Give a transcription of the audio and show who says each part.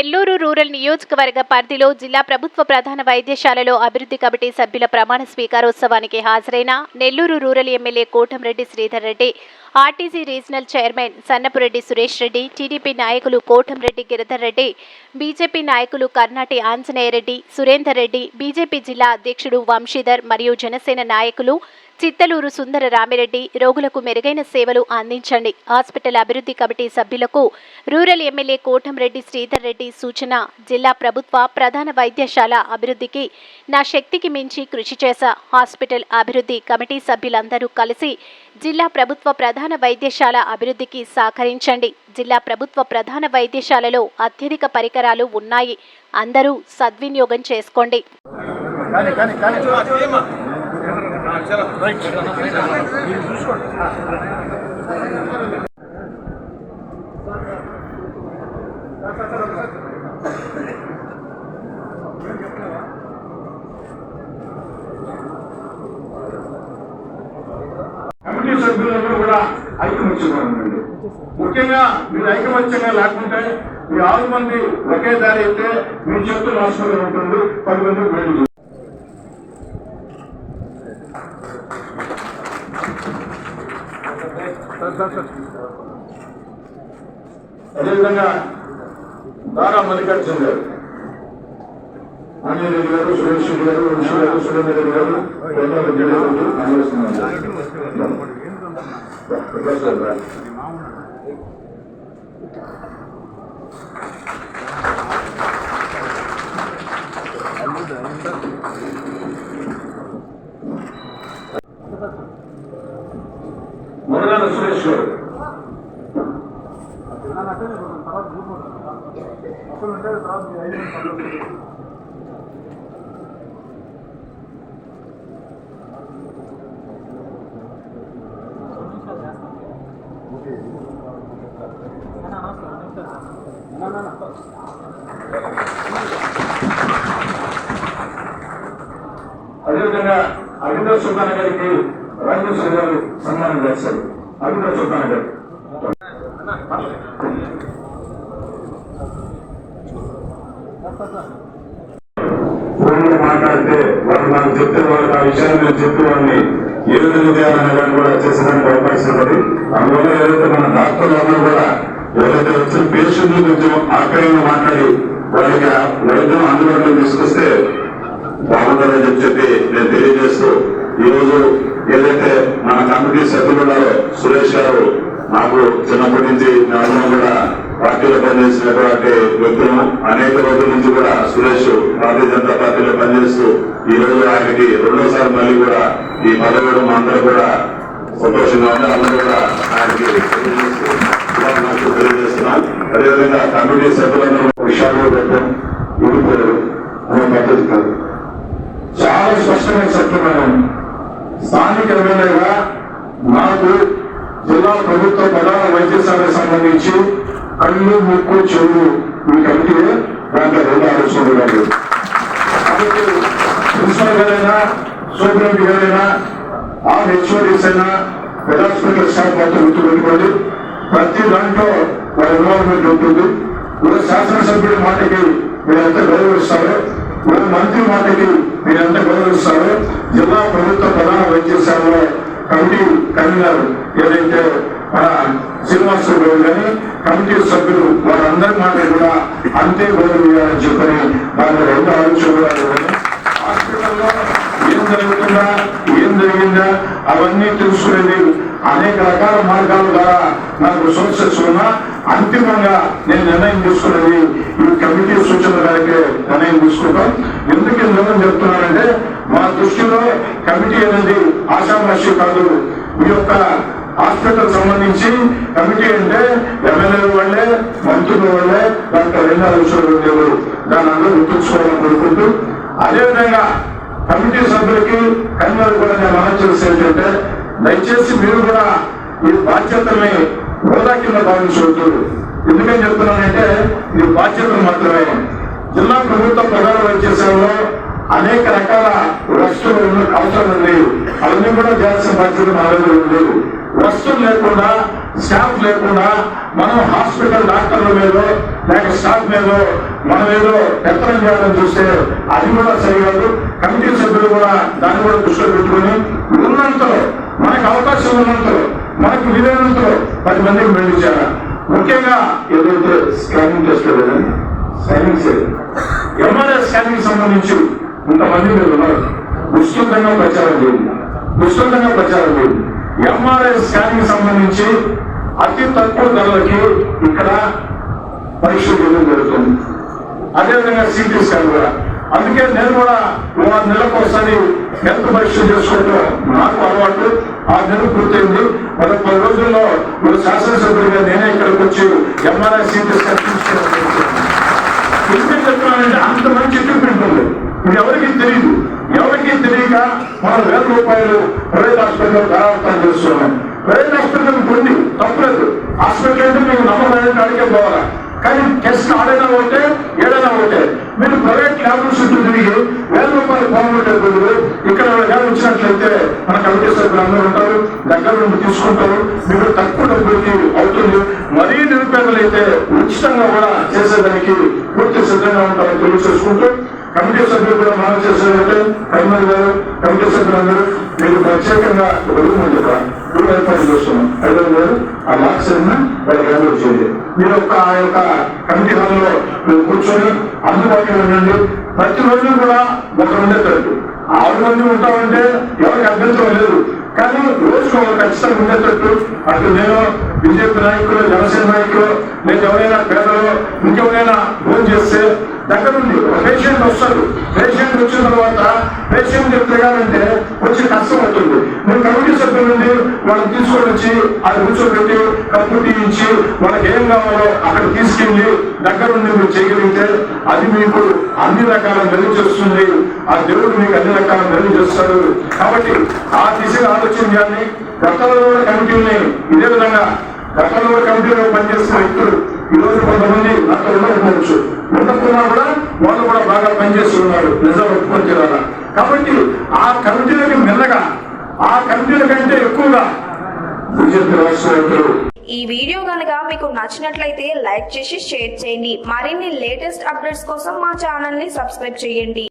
Speaker 1: Nellore rural నియోజకవర్గ పరిధిలో జిల్లా ప్రభుత్వ ప్రధాన వైద్యశాలలో అభివృద్ధి కమిటీ సభ్యుల ప్రమాణ స్వీకారోత్సవానికి హాజరైన Nellore rural MLA Kotamreddy Sridhar Reddy RTC regional chairman Sannapureddy Suresh Reddy TDP నాయకులు కోటంరెడ్డి గిరిధర్ రెడ్డి బీజేపీ నాయకులు కర్నాటి ఆంజనేయరెడ్డి సురేందర్ రెడ్డి బీజేపీ జిల్లా అధ్యక్షుడు వంశీధర్ మరియు జనసేన నాయకులు చిత్తలూరు సుందర రామిరెడ్డి రోగులకు మెరుగైన సేవలు అందించండి. హాస్పిటల్ అభివృద్ధి కమిటీ సభ్యులకు రూరల్ ఎమ్మెల్యే కోటంరెడ్డి శ్రీధర్ రెడ్డి సూచన జిల్లా ప్రభుత్వ ప్రధాన వైద్యశాల అభివృద్ధికి నా శక్తికి మించి కృషి చేశా. హాస్పిటల్ అభివృద్ధి కమిటీ సభ్యులందరూ కలిసి జిల్లా ప్రభుత్వ ప్రధాన వైద్యశాల అభివృద్ధికి సహకరించండి. జిల్లా ప్రభుత్వ ప్రధాన వైద్యశాలలో అత్యధిక పరికరాలు ఉన్నాయి. అందరూ సద్వినియోగం చేసుకోండి.
Speaker 2: కమిటీ సభ్యులందరూ కూడా ఐకమత్యంగా ఉండండి ముఖ్యంగా మీరు ఐకమత్యంగా లేకుంటే మీ ఆరు మంది ఒకే దారి అయితే మీ చేతులు రాష్ట్రంలో ఉంటుంది పది మంది అదేవిధంగా దారా మల్లికార్జున్ గారు అనిల్ రెడ్డి గారు సురేష్ గారు వంశీ గారు సురేంద్ర గారు వెంకట గారు అందజేస్తున్నారు. ప్రొఫెసర్ గారు. మురగాల సురేష్ గారు అదేవిధంగా అభినవ సుల్తాన్ గారికి రాజేశ్వరి గారు సన్మానం చేస్తారు. అభినవ సుల్తాన్ గారు. ఫోన్లో మాట్లాడితే వాళ్ళు నాకు చెప్తే వాళ్ళకి ఆ విషయాన్ని నేను చెప్పి వాళ్ళని ఏ విధంగా చేయాలనే దాన్ని కూడా చేసేదానికి అవకాశం ఉన్నది అందువల్ల ఏదైతే మన డాక్టర్లు అందరూ కూడా ఎవరైతే వచ్చిన పేషెంట్లు కొంచెం ఆక్రయంగా మాట్లాడి వాళ్ళకి వైద్యం అందుబాటులో తీసుకొస్తే బాగుంటుందని చెప్పి నేను తెలియజేస్తూ ఈరోజు ఏదైతే మన కమిటీ సభ్యులు ఉన్నారో సురేష్ గారు నాకు చిన్నప్పటి నుంచి నేను కూడా పార్టీలో పనిచేసినటువంటి వ్యక్తులను అనేక రోజుల నుంచి కూడా సురేష్ భారతీయ జనతా పార్టీలో పనిచేస్తూ ఈ రోజు ఆయనకి రెండోసారి మళ్ళీ కూడా ఈ పదవి అందరూ కూడా సంతోషంగా ఉంది అందరూ కూడా ఆయనకి తెలియజేస్తున్నాం. అదేవిధంగా కమిటీ సభ్యులందరూ విషయాలు పెట్టడం విడిపోయారు అనే పద్ధతి కాదు. చాలా స్పష్టమైన చెప్తున్నాను స్థానిక ఎమ్మెల్యేగా నాకు జిల్లా ప్రభుత్వ ప్రధాన వైద్యశాలకు సంబంధించి కళ్ళు ముక్కు చెవులు ఈ కమిటీ దాంట్లో రెండు ఆలోచనలు కాదు ప్రిన్సిపల్ గారైనా సూపరింటెండెంట్ గారైనా ఆ హెచ్ఓడిస్ అయినా పెద్ద హాస్పిటల్ స్టాఫ్ మొత్తం గుర్తుపెట్టుకోండి ప్రతి దాంట్లో వాళ్ళ ఇన్వాల్వ్మెంట్ ఉంటుంది. ఇప్పుడు శాసనసభ్యుడి మాటకి మీరంతా గౌరవిస్తారు ఇప్పుడు మంత్రి మాటకి మీరంతా గౌరవిస్తారు జిల్లా ప్రభుత్వ ప్రధాన వైద్యశాలలో కమిటీ కన్వీనర్ ఏదైతే మన శ్రీనివాసరావు గారు కానీ కమిటీ సభ్యులు వారందరి మాట కూడా అంతే గౌరవించాలని చెప్పని దాని రెండు ఆలోచనలు కూడా హాస్పిటల్లో ఏం జరుగుతుందా ఏం జరిగిందా అవన్నీ తెలుసుకునేది అనేక రకాల మార్గాల ద్వారా నాకు సోర్సెస్ ఉన్నా అంతిమంగా నేను నిర్ణయం తీసుకున్నది ఈ కమిటీ సూచన మేరకే నిర్ణయం తీసుకుంటాం. ఎందుకు నిర్ణయం చెప్తున్నానంటే మా దృష్టిలో కమిటీ అనేది ఆశామాషి కాదు. ఈ యొక్క హాస్పిటల్ సంబంధించి కమిటీ అంటే ఎమ్మెల్యే వాళ్ళే మంత్రుల వాళ్ళే డాక్టర్ రెండు ఆలోచనలు ఉండేవారు అందరూ గుర్తుంచుకోవాలని కోరుకుంటూ అదేవిధంగా కమిటీ సభ్యులకి కన్వీనర్ కూడా నేను మనం చేసి ఏంటంటే దయచేసి మీరు కూడా ఈ బాధ్యతని హోదా కింద భావించవద్దు. ఎందుకని చెప్తున్నానంటే ఇది బాధ్యతలు మాత్రమే. జిల్లా ప్రభుత్వ ప్రధాన వైద్య సేవలో అనేక రకాల వస్తువులు ఉన్న అవసరం ఉంది అవన్నీ కూడా చేయాల్సిన బాధ్యత మా దగ్గర వస్తువులు లేకుండా స్టాఫ్ లేకుండా మనం హాస్పిటల్ డాక్టర్ల మీద లేక స్టాఫ్ మీద మనం ఏదో ఎత్తనం చేయాలని చూస్తే అది కూడా సరికాదు. కమిటీ సభ్యులు కూడా దాన్ని కూడా దృష్టిలో పెట్టుకుని ఉన్నంతలో మనకు అవకాశం ఉన్నంతలో మనకు వీలైనంతలో పది మందికి మెళ్ళించారా ముఖ్యంగా ఏదైతే స్కానింగ్ టెస్ట్ లేదండి స్కానింగ్ ఎంఆర్ఐ స్కానింగ్ సంబంధించి కొంతమంది మీరు ఉన్నారు. విస్తృతంగా ప్రచారం చేయండి. విస్తృతంగా ప్రచారం చేయండి ఎంఆర్ఐ స్కానింగ్ సంబంధించి అతి తక్కువ ధరలకి ఇక్కడ పరీక్షలు చేయడం జరుగుతుంది. అదేవిధంగా సిటీ స్కాన్ కూడా. అందుకే నేను కూడా మూడు నెలలకు ఒకసారి హెల్త్ పరీక్షలు చేసుకోవడం నాకు అలవాటు. ఆ నెల పూర్తయింది. మరి పది రోజుల్లో మీరు శాసనసభ్యుడిగా నేనే ఇక్కడికి వచ్చి ఎంఆర్ఐ సిటీ స్కాన్ తీసుకోవడం ఎందుకు చెప్తున్నానంటే అంత మంచి ఎక్విప్మెంట్ ఉంది. ఇది ఎవరికి తెలియదు ఎవరికి తెలియక మనం వేల రూపాయలు ప్రైవేట్ హాస్పిటల్ ధారావతం చేస్తున్నాం. ప్రైవేట్ హాస్పిటల్ పొంది తప్పలేదు. హాస్పిటల్ అంటే మీకు నమ్మకం అడిగే పోవాలా? కానీ టెస్ట్ ఆడైనా ఒకటే ఏడైనా ఒకటే. మీరు ప్రైవేట్ ల్యాబ్ల చుట్టూ తిరిగి వేల రూపాయలు పోగొట్టే బదులు ఇక్కడ కానీ వచ్చినట్లయితే మన కమిటీ సభ్యులు అందరూ ఉంటారు దగ్గర నుండి తీసుకుంటారు. మీకు తక్కువ డబ్బులకి అవుతుంది. మరీ నిరుపేదలైతే ఉచితంగా కూడా చేసేదానికి పూర్తి సిద్ధంగా ఉంటారని తెలియజేసుకుంటూ కమిటీ సభ్యులు కూడా మనం చేసేదంటే కైమల్ గారు కమిటీ సభ్యులందరూ మీకు ప్రత్యేకంగా ఒక రూమ్ ఉంది రూమ్ ఏర్పాటు చేస్తున్నాం. ఐదు గారు ఆ లాక్స్ వాళ్ళకి హ్యాండ్ వచ్చింది మీరు ఒక ఆ యొక్క కమిటీ హాల్లో మీరు కూర్చొని అందుబాటులో ఉండండి. ప్రతిరోజు కూడా ఒక ఉండేటట్టు ఆరు మంది ఉంటామంటే ఎవరికి అభ్యంతరం లేదు. కానీ రోజుకు ఒక ఖచ్చితంగా ఉండేటట్టు. అటు నేను బీజేపీ నాయకులు జనసేన నాయకులు నేను ఎవరైనా పేదలు ఇంకెవరైనా ఫోన్ చేస్తే దగ్గర నుండి పేషెంట్ వస్తారు పేషెంట్ వచ్చిన తర్వాత పేషెంట్ తిరగాలంటే వచ్చి కష్టం అవుతుంది. నేను కమిటీ సభ్యుల నుండి వాళ్ళని తీసుకొని వచ్చి అది కూర్చోబెట్టి కప్పు ఇచ్చి వాళ్ళకి ఏం కావాలో అక్కడ తీసుకెళ్ళి దగ్గర నుండి మీరు చేయగలిగితే అది మీకు అన్ని రకాల మెరుగు చేస్తుంది. ఆ దేవుడు మీకు అన్ని రకాల మెరుగు చూస్తాడు. కాబట్టి ఆ దిశగా ఆలోచించాలని గతంలో కమిటీని ఇదే విధంగా గతంలో కమిటీలో పనిచేస్తున్న వ్యక్తులు ఈ రోజు కొంతమంది అక్కడ ఉండకపోవచ్చు. ఉండకున్నా కూడా వాళ్ళు కూడా బాగా పనిచేస్తున్నారు నిజం ఒప్పుకొని తీరాలా కాబట్టి ఆ కమిటీలకి మెల్లగా ఆ కమిటీల కంటే ఎక్కువగా బీజేపీ రాష్ట్ర
Speaker 3: ఈ వీడియో కనుక మీకు నచ్చినట్లయితే లైక్ చేసి షేర్ చేయండి. మరిన్ని లేటెస్ట్ అప్డేట్స్ కోసం మా ఛానల్ని సబ్స్క్రైబ్ చేయండి.